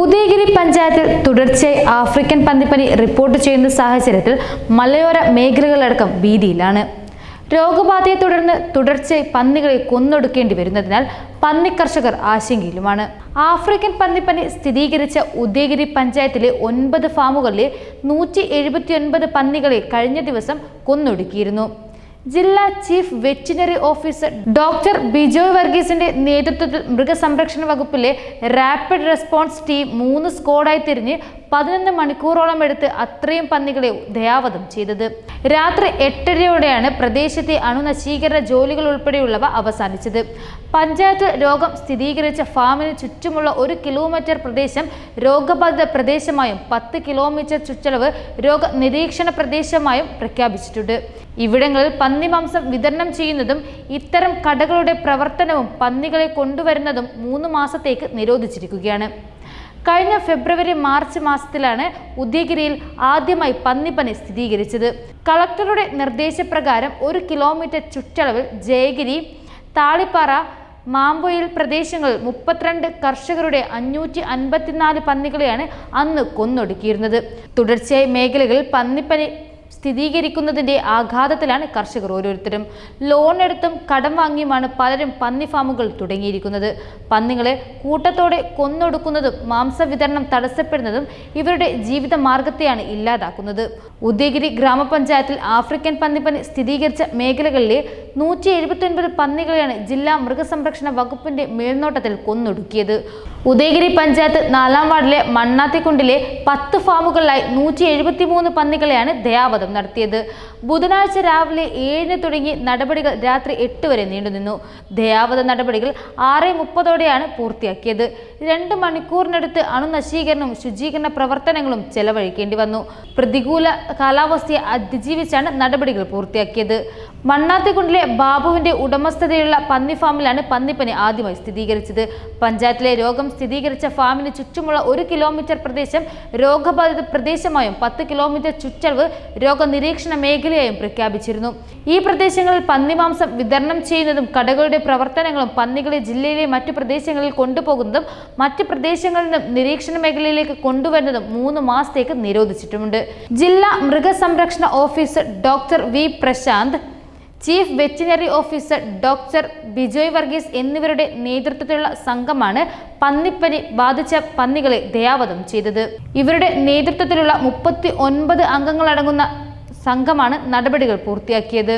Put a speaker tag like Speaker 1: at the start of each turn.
Speaker 1: ഉദയഗിരി പഞ്ചായത്തിൽ തുടർച്ചയായി African പന്നിപ്പനി report ചെയ്യുന്ന സാഹചര്യത്തിൽ മലയോര മേഖലകളടക്കം ഭീതിയിലാണ്. രോഗബാധയെ തുടർന്ന് തുടർച്ചയായി പന്നികളെ കൊന്നൊടുക്കേണ്ടി വരുന്നതിനാൽ പന്നി കർഷകർ ആശങ്കയിലുമാണ്. ആഫ്രിക്കൻ പന്നിപ്പനി സ്ഥിരീകരിച്ച ഉദയഗിരി പഞ്ചായത്തിലെ ഒൻപത് ഫാമുകളിലെ നൂറ്റി പന്നികളെ കഴിഞ്ഞ ദിവസം കൊന്നൊടുക്കിയിരുന്നു. ജില്ലാ chief veterinary officer doctor Bijoy വർഗീസിന്റെ നേതൃത്വത്തിൽ മൃഗസംരക്ഷണ വകുപ്പിലെ റാപ്പിഡ് റെസ്പോൺസ് ടീം മൂന്ന് സ്ക്വാഡായി തിരിഞ്ഞ് പതിനൊന്ന് മണിക്കൂറോളം എടുത്ത് അത്രയും പന്നികളെ ദയാവധം ചെയ്തത്. രാത്രി എട്ടരയോടെയാണ് പ്രദേശത്തെ അണുനശീകരണ ജോലികൾ ഉൾപ്പെടെയുള്ളവ അവസാനിച്ചത്. പഞ്ചായത്ത് രോഗം സ്ഥിരീകരിച്ച ഫാമിന് ചുറ്റുമുള്ള ഒരു കിലോമീറ്റർ പ്രദേശം രോഗബാധിത പ്രദേശമായും പത്ത് കിലോമീറ്റർ ചുറ്റളവ് രോഗ നിരീക്ഷണ പ്രദേശമായും പ്രഖ്യാപിച്ചിട്ടുണ്ട്. ഇവിടങ്ങളിൽ പന്നിമാംസം വിതരണം ചെയ്യുന്നതും ഇത്തരം കടകളുടെ പ്രവർത്തനവും പന്നികളെ കൊണ്ടുവരുന്നതും മൂന്ന് മാസത്തേക്ക് നിരോധിച്ചിരിക്കുകയാണ്. കഴിഞ്ഞ ഫെബ്രുവരി മാർച്ച് മാസത്തിലാണ് ഉദയഗിരിയിൽ ആദ്യമായി പന്നിപ്പനി സ്ഥിരീകരിച്ചത്. കളക്ടറുടെ നിർദ്ദേശപ്രകാരം ഒരു കിലോമീറ്റർ ചുറ്റളവിൽ ജയഗിരി താളിപ്പാറ മാമ്പൊയിൽ പ്രദേശങ്ങൾ മുപ്പത്തിരണ്ട് കർഷകരുടെ അഞ്ഞൂറ്റി അൻപത്തിനാല് പന്നികളെയാണ് അന്ന് കൊന്നൊടുക്കിയിരുന്നത്. തുടർച്ചയായി മേഖലകളിൽ പന്നിപ്പനി സ്ഥിരീകരിക്കുന്നതിന്റെ ആഘാതത്തിലാണ് കർഷകർ ഓരോരുത്തരും. ലോൺ എടുത്തും കടം വാങ്ങിയുമാണ് പലരും പന്നി ഫാമുകൾ തുടങ്ങിയിരിക്കുന്നത്. പന്നികളെ കൂട്ടത്തോടെ കൊന്നൊടുക്കുന്നതും മാംസ വിതരണം തടസ്സപ്പെടുന്നതും ഇവരുടെ ജീവിത മാർഗത്തെയാണ് ഇല്ലാതാക്കുന്നത്. ഉദയഗിരി ഗ്രാമപഞ്ചായത്തിൽ ആഫ്രിക്കൻ പന്നിപ്പനി സ്ഥിരീകരിച്ച മേഖലകളിലെ നൂറ്റി എഴുപത്തി പന്നികളെയാണ് ജില്ലാ മൃഗസംരക്ഷണ വകുപ്പിന്റെ മേൽനോട്ടത്തിൽ കൊന്നൊടുക്കിയത്. ഉദയഗിരി പഞ്ചായത്ത് നാലാം വാർഡിലെ മണ്ണാത്തിക്കുണ്ടിലെ പത്ത് ഫാമുകളിലായി നൂറ്റി എഴുപത്തി മൂന്ന് പന്നികളെയാണ് ദയാവധം നടത്തിയത്. ബുധനാഴ്ച രാവിലെ ഏഴിന് തുടങ്ങി നടപടികൾ രാത്രി എട്ട് വരെ നീണ്ടുനിന്നു ദയാവധ നടപടികൾ ആറ് മുപ്പതോടെയാണ് പൂർത്തിയാക്കിയത്. രണ്ട് മണിക്കൂറിനടുത്ത് അണുനശീകരണവും ശുചീകരണ പ്രവർത്തനങ്ങളും ചെലവഴിക്കേണ്ടി വന്നു. പ്രതികൂല കാലാവസ്ഥയെ അതിജീവിച്ചാണ് നടപടികൾ പൂർത്തിയാക്കിയത്. മണ്ണാത്തിക്കുണ്ടിലെ ബാബുവിന്റെ ഉടമസ്ഥതയിലുള്ള പന്നി ഫാമിലാണ് പന്നിപ്പനി ആദ്യമായി സ്ഥിരീകരിച്ചത്. പഞ്ചായത്തിലെ രോഗം സ്ഥിരീകരിച്ച ഫാമിന് ചുറ്റുമുള്ള ഒരു കിലോമീറ്റർ പ്രദേശം രോഗബാധിത പ്രദേശമായും പത്ത് കിലോമീറ്റർ ചുറ്റളവ് രോഗനിരീക്ഷണ മേഖലയായും പ്രഖ്യാപിച്ചിരുന്നു. ഈ പ്രദേശങ്ങളിൽ പന്നിമാംസം വിതരണം ചെയ്യുന്നതും കടകളുടെ പ്രവർത്തനങ്ങളും പന്നികളെ ജില്ലയിലെ മറ്റു പ്രദേശങ്ങളിൽ കൊണ്ടുപോകുന്നതും മറ്റു പ്രദേശങ്ങളിൽ നിന്നും നിരീക്ഷണ മേഖലയിലേക്ക് കൊണ്ടുവരുന്നതും മൂന്ന് മാസത്തേക്ക് നിരോധിച്ചിട്ടുമുണ്ട്. ജില്ലാ മൃഗസംരക്ഷണ officer doctor V Prashanth chief veterinary officer doctor Bijoy Varghese എന്നിവരുടെ നേതൃത്വത്തിലുള്ള സംഘമാണ് പന്നിപ്പനി ബാധിച്ച പന്നികളെ ദയാവധം ചെയ്തത്. ഇവരുടെ നേതൃത്വത്തിലുള്ള മുപ്പത്തി ഒൻപത് അംഗങ്ങളടങ്ങുന്ന സംഘമാണ് നടപടികൾ പൂർത്തിയാക്കിയത്.